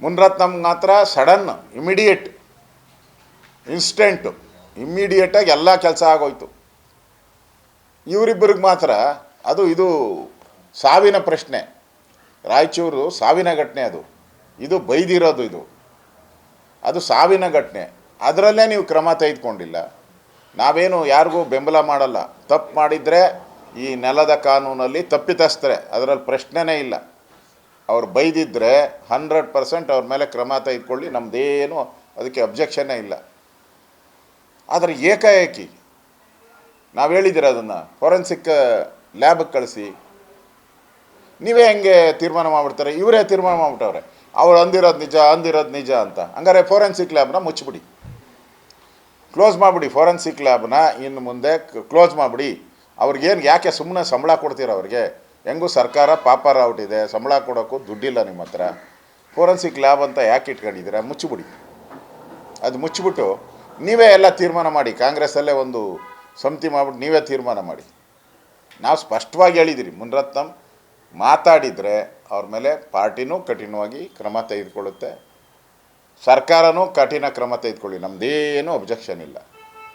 ಮುನ್ರತ್ನಮ್ಗೆ ಮಾತ್ರ sudden immediate instant ಇಮ್ಮಿಡಿಯೇಟಾಗಿ ಎಲ್ಲ ಕೆಲಸ ಆಗೋಯ್ತು. ಇವರಿಬ್ಬರಿಗೆ ಮಾತ್ರ ಅದು ಇದು ಸಾವಿನ ಪ್ರಶ್ನೆ. ರಾಯಚೂರು ಸಾವಿನ ಘಟನೆ ಅದು. ಇದು ಬೈದಿರೋದು ಇದು. ಅದು ಸಾವಿನ ಘಟನೆ. ಅದರಲ್ಲೇ ನೀವು ಕ್ರಮ ತೆಗೆದುಕೊಂಡಿಲ್ಲ. ನಾವೇನು ಯಾರಿಗೂ ಬೆಂಬಲ ಮಾಡಲ್ಲ. ತಪ್ಪು ಮಾಡಿದರೆ ಈ ನೆಲದ ಕಾನೂನಲ್ಲಿ ತಪ್ಪಿತಸ್ಥರೆ. ಅದರಲ್ಲಿ ಪ್ರಶ್ನೆನೇ ಇಲ್ಲ. ಅವ್ರು ಬೈದಿದ್ದರೆ ಹಂಡ್ರೆಡ್ ಪರ್ಸೆಂಟ್ ಅವ್ರ ಮೇಲೆ ಕ್ರಮ ತೆಗೆದುಕೊಳ್ಳಿ ನಮ್ಮದೇನು ಅದಕ್ಕೆ ಅಬ್ಜೆಕ್ಷನ್ನೇ ಇಲ್ಲ. ಆದರೆ ಏಕಾಏಕಿ, ನಾವು ಹೇಳಿದ್ದೀರ ಅದನ್ನು ಫೋರೆನ್ಸಿಕ್ ಲ್ಯಾಬ್ಗೆ ಕಳಿಸಿ, ನೀವೇ ಹೆಂಗೆ ತೀರ್ಮಾನ ಮಾಡಿಬಿಡ್ತಾರೆ? ಇವರೇ ತೀರ್ಮಾನ ಮಾಡಿಬಿಟ್ಟವ್ರೆ. ಅವ್ರು ಅಂದಿರೋದು ನಿಜ ಅಂದಿರೋದು ನಿಜ ಅಂತ. ಹಂಗಾರೆ ಫೋರೆನ್ಸಿಕ್ ಲ್ಯಾಬ್ನ ಮುಚ್ಚಿಬಿಡಿ ಕ್ಲೋಸ್ ಮಾಡಿಬಿಡಿ ಫೋರೆನ್ಸಿಕ್ ಲ್ಯಾಬ್ನ ಇನ್ನು ಮುಂದೆ ಕ್ಲೋಸ್ ಮಾಡಿಬಿಡಿ. ಅವ್ರಿಗೇನು ಯಾಕೆ ಸುಮ್ಮನೆ ಸಂಬಳ ಕೊಡ್ತೀರ ಅವ್ರಿಗೆ? ಹೆಂಗೂ ಸರ್ಕಾರ ಪಾಪರ್ ಔಟ್ ಇದೆ ಸಂಬಳ ಕೊಡೋಕ್ಕೂ ದುಡ್ಡಿಲ್ಲ ನಿಮ್ಮ ಹತ್ರ. ಫೋರೆನ್ಸಿಕ್ ಲ್ಯಾಬ್ ಅಂತ ಯಾಕೆ ಇಟ್ಕೊಂಡಿದ್ದೀರಾ? ಮುಚ್ಚಿಬಿಡಿ. ಅದು ಮುಚ್ಚಿಬಿಟ್ಟು ನೀವೇ ಎಲ್ಲ ತೀರ್ಮಾನ ಮಾಡಿ. ಕಾಂಗ್ರೆಸ್ಸಲ್ಲೇ ಒಂದು ಸಮಿತಿ ಮಾಡಿಬಿಟ್ಟು ನೀವೇ ತೀರ್ಮಾನ ಮಾಡಿ. ನಾವು ಸ್ಪಷ್ಟವಾಗಿ ಹೇಳಿದ್ದೀರಿ, ಮುನ್ರತ್ನಂ ಮಾತಾಡಿದರೆ ಅವ್ರ ಮೇಲೆ ಪಾರ್ಟಿನೂ ಕಠಿಣವಾಗಿ ಕ್ರಮ ತೆಗೆದುಕೊಳ್ಳುತ್ತೆ. ಸರ್ಕಾರನೂ ಕಠಿಣ ಕ್ರಮ ತೆಗೆದುಕೊಳ್ಳಿ. ನಮ್ಮದೇನೂ ಅಬ್ಜೆಕ್ಷನ್ ಇಲ್ಲ.